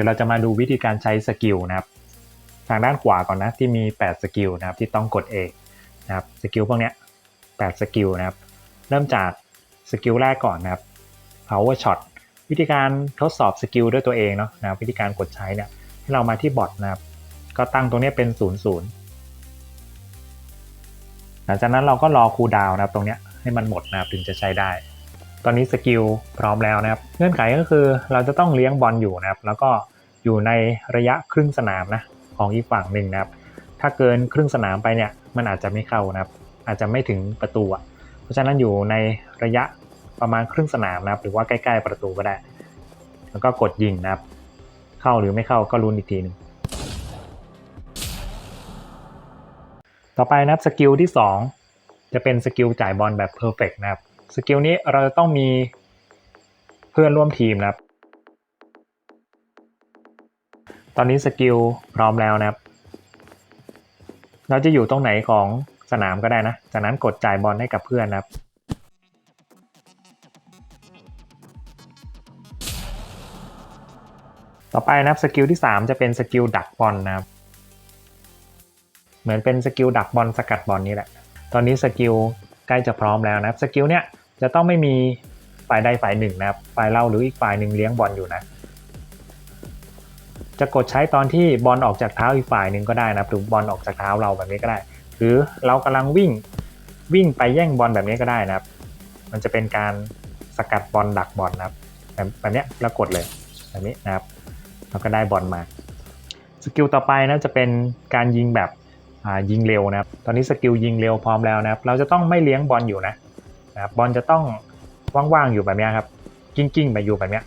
ดี๋ยวเราจะมาดูวิธีการใช้สกิลนะครับ ทางด้านขวาก่อนนะที่มี 8 สกิลนะครับ ที่ต้องกด A นะครับสกิลพวกนี้8สกิลนะครับ เริ่มจากสกิลแรกก่อนนะครับ power shot วิธีการทดสอบสกิลด้วยตัวเองเนาะนะครับวิธีการกดใช้เนี่ยให้เรามาที่บอทนะครับ ก็ตั้งตรงนี้เป็น 0 0 หลังจากนั้นเราก็รอคูลดาวน์นะครับตรงนี้ให้มันหมดนะครับถึงจะใช้ได้ ตอนนี้สกิลพร้อมแล้วนะครับ เงื่อนไขก็คือเราจะต้องเลี้ยงบอลอยู่นะครับ แล้วก็อยู่ในระยะครึ่งสนามนะของอีกฝั่งหนึ่งนะครับ ถ้าเกินครึ่งสนามไปเนี่ยมันอาจจะไม่เข้านะครับ อาจจะไม่ถึงประตูเพราะฉะนั้นอยู่ในระยะประมาณครึ่งสนามนะครับ หรือว่าใกล้ๆประตูก็ได้ แล้วก็กดยิงนะครับ เข้าหรือไม่เข้าก็ลุ้นอีกทีหนึงต่อไปนะครับสกิลที่ 2 จะเป็นสกิลจ่ายบอลแบบเพอร์เฟกนะครับ สกิลนี้เราจะต้องมีเพื่อนร่วมทีมนะครับ ตอนนี้สกิลพร้อมแล้วนะครับ เราจะอยู่ตรงไหนของสนามก็ได้นะ จากนั้นกดจ่ายบอลให้กับเพื่อนนะครับต่อไปนะครับสกิลที่ 3 จะเป็นสกิลดักบอลนะครับ เหมือนเป็นสกิลดักบอลสกัดบอลนี่แหละ ตอนนี้สกิลใกล้จะพร้อมแล้วนะครับสกิลเนี้ย จะต้องไม่มีฝ่ายใดฝ่ายหนึ่งนะครับฝ่ายเราหรืออีกฝ่ายหนึ่งเลี้ยงบอลอยู่นะ จะกดใช้ตอนที่บอลออกจากเท้าอีกฝ่ายหนึ่งก็ได้นะหรือบอลออกจากเท้าเราแบบนี้ก็ได้ หรือเรากำลังวิ่งวิ่งไปแย่งบอลแบบนี้ก็ได้นะครับ มันจะเป็นการสกัดบอลดักบอลนะครับ แบบแบบนี้แล้วกดเลยแบบนี้นะครับเราก็ได้บอลมาสกิลต่อไปนะจะเป็นการยิงแบบยิงเร็วนะครับ ตอนนี้สกิลยิงเร็วพร้อมแล้วนะครับ เราจะต้องไม่เลี้ยงบอลอยู่นะ นะครับบอลจะต้องว่างๆอยู่แบบนี้ครับ กิ้งๆไปอยู่แบบนี้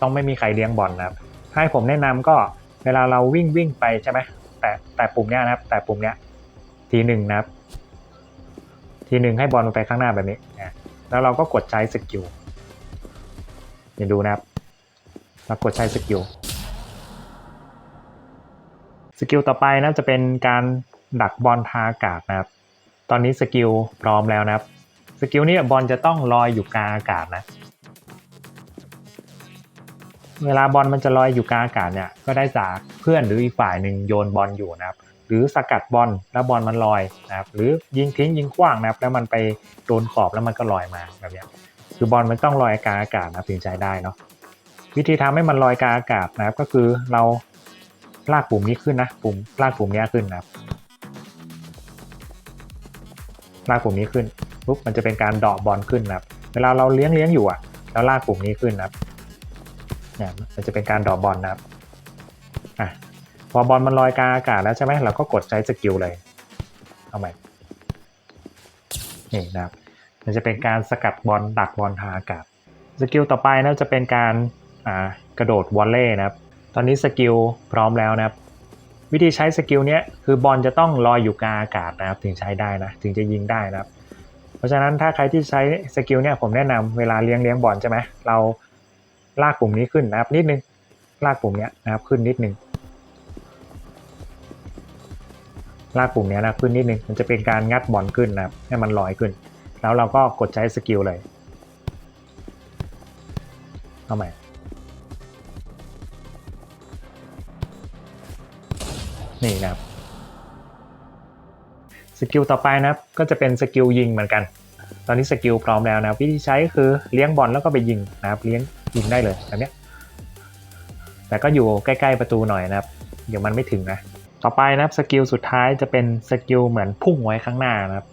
ต้องไม่มีใครเลี้ยงบอลนะครับให้ผมแนะนำก็เวลาเราวิ่งวิ่งไปใช่ไหมแต่แต่ปุ่มเนี้ยนะครับ แต่ปุ่มเนี้ยทีหนึ่งนะครับ ทีหนึ่งให้บอลมันไปข้างหน้าแบบนี้นะแล้วเราก็กดใช้สกิลเดี๋ยวดูนะครับเรากดใช้สกิลสกิลต่อไปนะจะเป็นการดักบอลทางอากาศนะครับ ตอนนี้สกิลพร้อมแล้วนะครับ สกิลนี้บอลจะต้องลอยอยู่กลางอากาศนะ เวลาบอลมันจะลอยอยู่กลางอากาศเนี่ยก็ได้จากเพื่อนหรืออีกฝ่ายหนึ่งโยนบอลอยู่นะครับ หรือสกัดบอลแล้วบอลมันลอยนะครับ หรือยิงทิ้งยิงขว้างนะครับ แล้วมันไปโดนขอบแล้วมันก็ลอยมาแบบนี้คือบอลมันต้องลอยกลางอากาศนะถึงใช้ได้เนาะวิธีทำให้มันลอยกลางอากาศนะครับ ก็คือเราลากปุ่มนี้ขึ้นนะปุ่มลากปุ่มนี้ขึ้นนะครับลากปุ่มนี้ขึ้น ปุ๊บมันจะเป็นการดาะบอลขึ้นนะครับเวลาเราเลี้ยงเลี้ยงอยู่อะแล้วลากปุ่มนี้ขึ้นนะครับเนี่ยมันจะเป็นการดอปบอลนะครับอะพอบอลมันลอยกลางอากาศแล้วใช่ไหมเราก็กดใช้สกิลเลยเอาใหม่นี่นะครับมันจะเป็นการสกัดบอลดักบอลทางอากาศสกิลต่อไปนะจะเป็นการอ่ากระโดดวอลเล่นะครับ ตอนนี้สกิลพร้อมแล้วนะครับ วิธีใช้สกิลเนี้ยคือบอลจะต้องลอยอยู่กลางอากาศนะครับ ถึงใช้ได้นะ ถึงจะยิงได้นะครับ ราะฉะนั้นถ้าใครที่ใช้สกิลเนี้ยผมแนะนำเวลาเลี้ยงเลี้ยงบอลใช่ไหมเราลากปุ่มนี้ขึ้นนะครับนิดนึงลากปุ่มเนี้ยนะครับขึ้นนิดนึงลากปุ่มเนี้ยนะขึ้นนิดนึงมันจะเป็นการงัดบอลขึ้นนะครับให้มันลอยขึ้น แล้วเราก็กดใช้สกิลเลยเอาใหม่นี่นะครับ กิลต่อไปนะครับก็จะเป็นสกิลยิงเหมือนกัน ตอนนี้สกิลพร้อมแล้วนะวิธีใช้ก็คือเลี้ยงบอลแล้วก็ไปยิงนะครับเลี้ยงยิงได้เลยแบบนี้แต่ก็อยู่ใกล้ๆประตูหน่อยนะครับ เดี๋ยวมันไม่ถึงนะ ต่อไปนะครับสกิลสุดท้ายจะเป็นสกิลเหมือนพุ่งไว้ข้างหน้านะครับ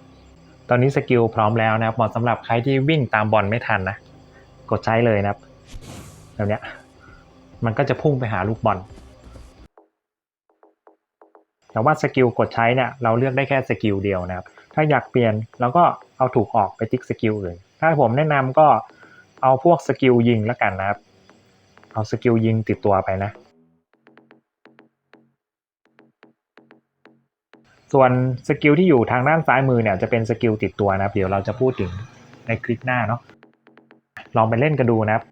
ตอนนี้สกิลพร้อมแล้วนะครับเหมาะสำหรับใครที่วิ่งตามบอลไม่ทันนะ กดใช้เลยนะครับ แบบนี้มันก็จะพุ่งไปหาลูกบอล แต่ว่าสกิลกดใช้เนี่ยเราเลือกได้แค่สกิลเดียวนะครับ ถ้าอยากเปลี่ยนเราก็เอาถูกออกไปติ๊กสกิลอื่น ถ้าผมแนะนำก็เอาพวกสกิลยิงแล้วกันนะครับ เอาสกิลยิงติดตัวไปนะ ส่วนสกิลที่อยู่ทางด้านซ้ายมือเนี่ยจะเป็นสกิลติดตัวนะครับ เดี๋ยวเราจะพูดถึงในคลิปหน้าเนาะ ลองไปเล่นกันดูนะครับ